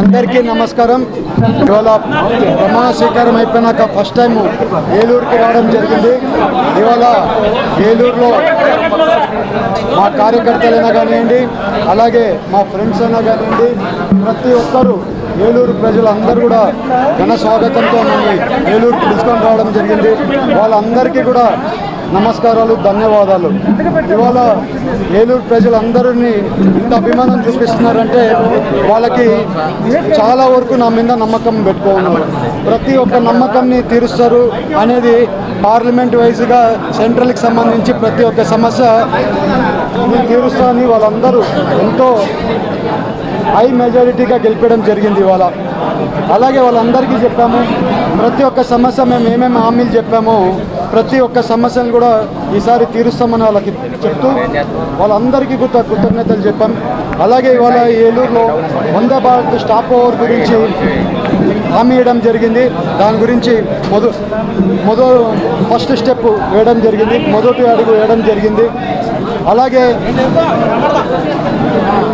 అందరికీ నమస్కారం. ఇవాళ ప్రమాణ స్వీకారం అయిపోయినాక ఫస్ట్ టైం ఏలూరుకి రావడం జరిగింది. ఇవాళ ఏలూరులో మా కార్యకర్తలైనా కానివ్వండి అలాగే మా ఫ్రెండ్స్ అయినా కానివ్వండి ప్రతి ఒక్కరూ ఏలూరు ప్రజలందరూ కూడా ఘన స్వాగతంతో మమ్మల్ని ఏలూరుకి పిలుచుకొని రావడం జరిగింది. వాళ్ళందరికీ కూడా నమస్కారాలు ధన్యవాదాలు. ఇవాళ ఏలూరు ప్రజలందరినీ ఇంత అభిమానం చూపిస్తున్నారంటే వాళ్ళకి చాలా వరకు నా మీద నమ్మకం పెట్టుకోన్నారు ప్రతి ఒక్క నమ్మకంని తీరుస్తారు అనేది పార్లమెంట్ వైజ్గా సెంట్రల్కి సంబంధించి ప్రతి ఒక్క సమస్య తీరుస్తారని వాళ్ళందరూ ఎంతో హై మెజారిటీగా గెలిపడం జరిగింది ఇవాళ. అలాగే వాళ్ళందరికీ చెప్పాము ప్రతి ఒక్క సమస్య మేము ఏమేమి హామీలు చెప్పామో ప్రతి ఒక్క సమస్యను కూడా ఈసారి తీరుస్తామని వాళ్ళకి చెప్తూ వాళ్ళందరికీ కృత కృతజ్ఞతలు చెప్పాం. అలాగే ఇవాళ ఏలూరులో వందే భారత్ స్టాప్ ఓవర్ గురించి హామీ ఇవ్వడం జరిగింది. దాని గురించి మొద మొదలు ఫస్ట్ స్టెప్ వేయడం జరిగింది. మొదటి అడుగు వేయడం జరిగింది. అలాగే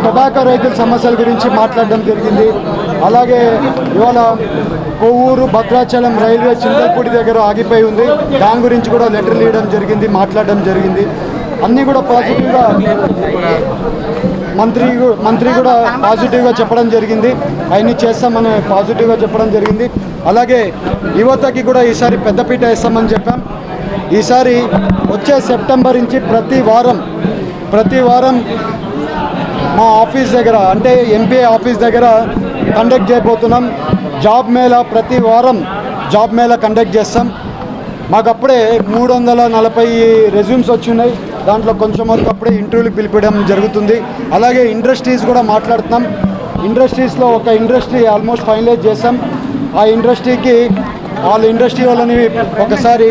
టొబాకో రైతుల సమస్యల గురించి మాట్లాడడం జరిగింది. అలాగే ఇవాళ కొవ్వూరు భద్రాచలం రైల్వే చింతలపూడి దగ్గర ఆగిపోయి ఉంది. దాని గురించి కూడా లెటర్లు ఇవ్వడం జరిగింది మాట్లాడడం జరిగింది. అన్నీ కూడా పాజిటివ్గా మంత్రి మంత్రి కూడా పాజిటివ్గా చెప్పడం జరిగింది. అవన్నీ చేస్తామని పాజిటివ్గా చెప్పడం జరిగింది. అలాగే యువతకి కూడా ఈసారి పెద్దపీట వేస్తామని చెప్పాం. ఈసారి వచ్చే సెప్టెంబర్ నుంచి ప్రతి వారం ప్రతి వారం మా ఆఫీస్ దగ్గర అంటే ఎంపీ ఆఫీస్ దగ్గర కండక్ట్ చేయబోతున్నాం. జాబ్ మేళా ప్రతి వారం జాబ్ మేళా కండక్ట్ చేస్తాం. మాకు అప్పుడే మూడు వందల నలభై రెజ్యూమ్స్ వచ్చినాయి. దాంట్లో కొంచెం వరకు అప్పుడే ఇంటర్వ్యూలు పిలిపించడం జరుగుతుంది. అలాగే ఇండస్ట్రీస్ కూడా మాట్లాడుతున్నాం. ఇండస్ట్రీస్లో ఒక ఇండస్ట్రీ ఆల్మోస్ట్ ఫైనలైజ్ చేసాం ఆ ఇండస్ట్రీకి వాళ్ళ ఇండస్ట్రీ వాళ్ళని ఒకసారి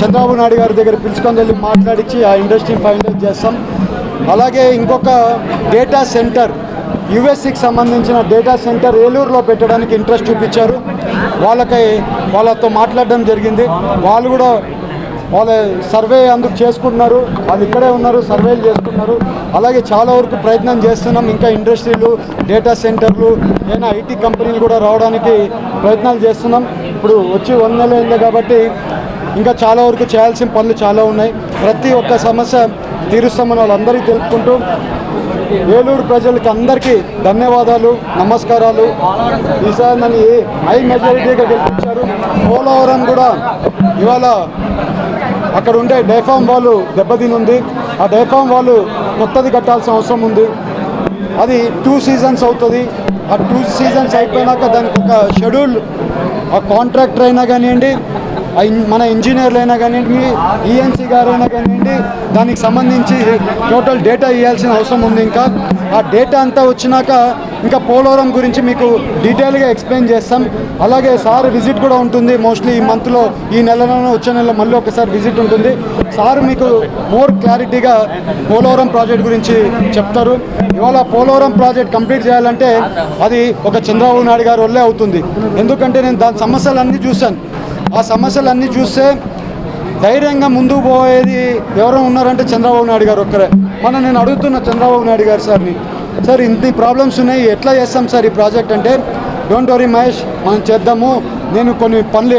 చంద్రబాబు నాయుడు గారి దగ్గర పిలుచుకొని వెళ్ళి మాట్లాడించి ఆ ఇండస్ట్రీని ఫైనలైజ్ చేస్తాం. అలాగే ఇంకొక డేటా సెంటర్ యుఎస్సికి సంబంధించిన డేటా సెంటర్ ఏలూరులో పెట్టడానికి ఇంట్రెస్ట్ చూపించారు. వాళ్ళకి వాళ్ళతో మాట్లాడడం జరిగింది. వాళ్ళు కూడా వాళ్ళ సర్వే అందుకు చేసుకుంటున్నారు. వాళ్ళు ఇక్కడే ఉన్నారు సర్వేలు చేసుకున్నారు అలాగే చాలా వరకు ప్రయత్నం చేస్తున్నాం. ఇంకా ఇండస్ట్రీలు డేటా సెంటర్లు ఏదైనా ఐటీ కంపెనీలు కూడా రావడానికి ప్రయత్నాలు చేస్తున్నాం. ఇప్పుడు వచ్చి వన్ నెల అయింది కాబట్టి ఇంకా చాలా వరకు చేయాల్సిన పనులు చాలా ఉన్నాయి. ప్రతి ఒక్క సమస్య తీరుస్తామని వాళ్ళందరికీ తెలుపుకుంటూ ఏలూరు ప్రజలకి అందరికీ ధన్యవాదాలు నమస్కారాలు. ఈసారి నన్ను హై మెజారిటీగా గెలిపించారు పోలవరం కూడా ఇవాళ అక్కడ ఉండే డైఫామ్ వాళ్ళు దెబ్బతిని ఉంది ఆ డైఫామ్ వాళ్ళు కొత్తది కట్టాల్సిన అవసరం ఉంది. అది టూ సీజన్స్ అవుతుంది. ఆ టూ సీజన్స్ అయిపోయినాక దానికి ఒక షెడ్యూల్ ఆ కాంట్రాక్టర్ అయినా కానివ్వండి మన ఇంజనీర్లు అయినా కానివ్వండి ఈఎన్సీ గారు అయినా కానివ్వండి దానికి సంబంధించి టోటల్ డేటా ఇవ్వాల్సిన అవసరం ఉంది ఇంకా. ఆ డేటా అంతా వచ్చినాక ఇంకా పోలవరం గురించి మీకు డీటెయిల్గా ఎక్స్ప్లెయిన్ చేస్తాం. అలాగే సార్ విజిట్ కూడా ఉంటుంది మోస్ట్లీ ఈ మంత్లో ఈ నెలలోనే వచ్చే నెలలో మళ్ళీ ఒకసారి విజిట్ ఉంటుంది. సార్ మీకు మోర్ క్లారిటీగా పోలవరం ప్రాజెక్ట్ గురించి చెప్తారు. ఇవాళ పోలవరం ప్రాజెక్ట్ కంప్లీట్ చేయాలంటే అది ఒక చంద్రబాబు నాయుడు గారి వల్లే అవుతుంది. ఎందుకంటే నేను దాని సమస్యలన్నీ చూశాను. ఆ సమస్యలన్నీ చూస్తే ధైర్యంగా ముందుకు పోయేది ఎవరో ఉన్నారంటే చంద్రబాబు నాయుడు గారు ఒక్కరే. మన నేను అడుగుతున్న చంద్రబాబు నాయుడు గారు సార్ని సార్ ఇంత ప్రాబ్లమ్స్ ఉన్నాయి ఎట్లా చేస్తాం సార్ ఈ ప్రాజెక్ట్ అంటే డోంట్ వరీ మహేష్ మనం చేద్దాము నేను కొన్ని పనులు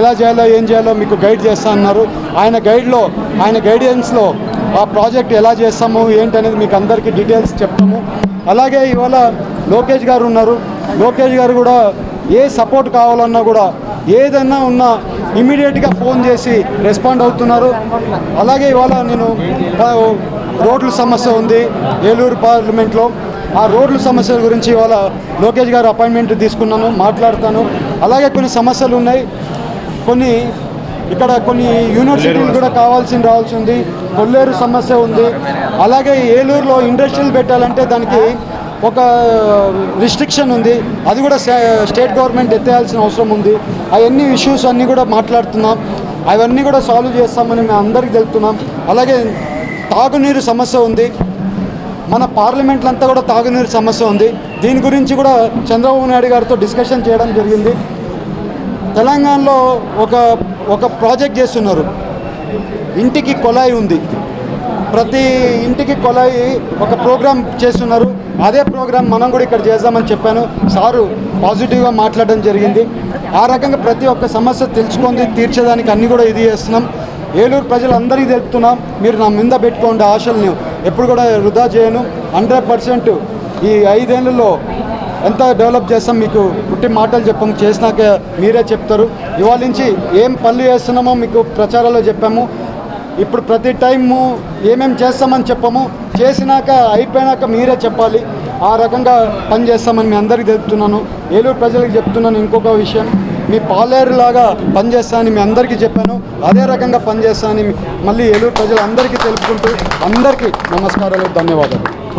ఎలా చేయాలో ఏం చేయాలో మీకు గైడ్ చేస్తా అన్నారు. ఆయన గైడ్లో ఆయన గైడెన్స్లో ఆ ప్రాజెక్ట్ ఎలా చేస్తాము ఏంటనేది మీకు అందరికీ డీటెయిల్స్ చెప్తాము. అలాగే ఇవాళ లోకేష్ గారు ఉన్నారు. లోకేష్ గారు కూడా ఏ సపోర్ట్ కావాలన్నా కూడా ఏదన్నా ఉన్నా ఇమీడియట్గా ఫోన్ చేసి రెస్పాండ్ అవుతున్నారు. అలాగే ఇవాళ నేను రోడ్ల సమస్య ఉంది ఏలూరు పార్లమెంట్లో. ఆ రోడ్ల సమస్యల గురించి ఇవాళ లోకేష్ గారు అపాయింట్మెంట్ తీసుకున్నాను మాట్లాడతాను. అలాగే కొన్ని సమస్యలు ఉన్నాయి. కొన్ని ఇక్కడ కొన్ని యూనివర్సిటీలు కూడా కావాల్సి రావాల్సి ఉంది. కొల్లేరు సమస్య ఉంది. అలాగే ఏలూరులో ఇండస్ట్రీలు పెట్టాలంటే దానికి ఒక రిస్ట్రిక్షన్ ఉంది. అది కూడా స్టేట్ గవర్నమెంట్ ఎత్తేయాల్సిన అవసరం ఉంది. అవన్నీ ఇష్యూస్ అన్నీ కూడా మాట్లాడుతున్నాం. అవన్నీ కూడా సాల్వ్ చేస్తామని మేము అందరికీ తెలుపుతున్నాం. అలాగే తాగునీరు సమస్య ఉంది. మన పార్లమెంట్లంతా కూడా తాగునీరు సమస్య ఉంది. దీని గురించి కూడా చంద్రబాబు నాయుడు గారితో డిస్కషన్ చేయడం జరిగింది. తెలంగాణలో ఒక ఒక ప్రాజెక్ట్ చేస్తున్నారు. ఇంటికి కొలాయి ఉంది. ప్రతి ఇంటికి కొలాయి ఒక ప్రోగ్రామ్ చేస్తున్నారు. అదే ప్రోగ్రామ్ మనం కూడా ఇక్కడ చేద్దామని చెప్పాను. సారు పాజిటివ్గా మాట్లాడడం జరిగింది. ఆ రకంగా ప్రతి ఒక్క సమస్య తెలుసుకొని తీర్చేదానికి అన్నీ కూడా ఇది చేస్తున్నాం. ఏలూరు ప్రజలందరికీ తెలుపుతున్నాం. మీరు నా మీద పెట్టుకోండి ఆశల్ని. ఎప్పుడు కూడా వృధా చేయను. హండ్రెడ్ పర్సెంట్ ఈ ఐదేళ్ళలో ఎంత డెవలప్ చేస్తాం మీకు పుట్టి మాటలు చెప్పాము చేసినాక మీరే చెప్తారు. ఇవాళ నుంచి ఏం పనులు చేస్తున్నామో మీకు ప్రచారాల్లో చెప్పాము. ఇప్పుడు ప్రతి టైము ఏమేమి చేస్తామని చెప్పము. చేసినాక అయిపోయినాక మీరే చెప్పాలి. ఆ రకంగా పని చేస్తామని మీ అందరికీ చెప్తున్నాను ఏలూరు ప్రజలకు చెప్తున్నాను ఇంకొక విషయం. మీ పాలేరులాగా పనిచేస్తానని మీ అందరికీ చెప్పాను. అదే రకంగా పనిచేస్తానని మళ్ళీ ఏలూరు ప్రజలందరికీ తెలుపుకుంటూ అందరికీ నమస్కారాలు ధన్యవాదాలు.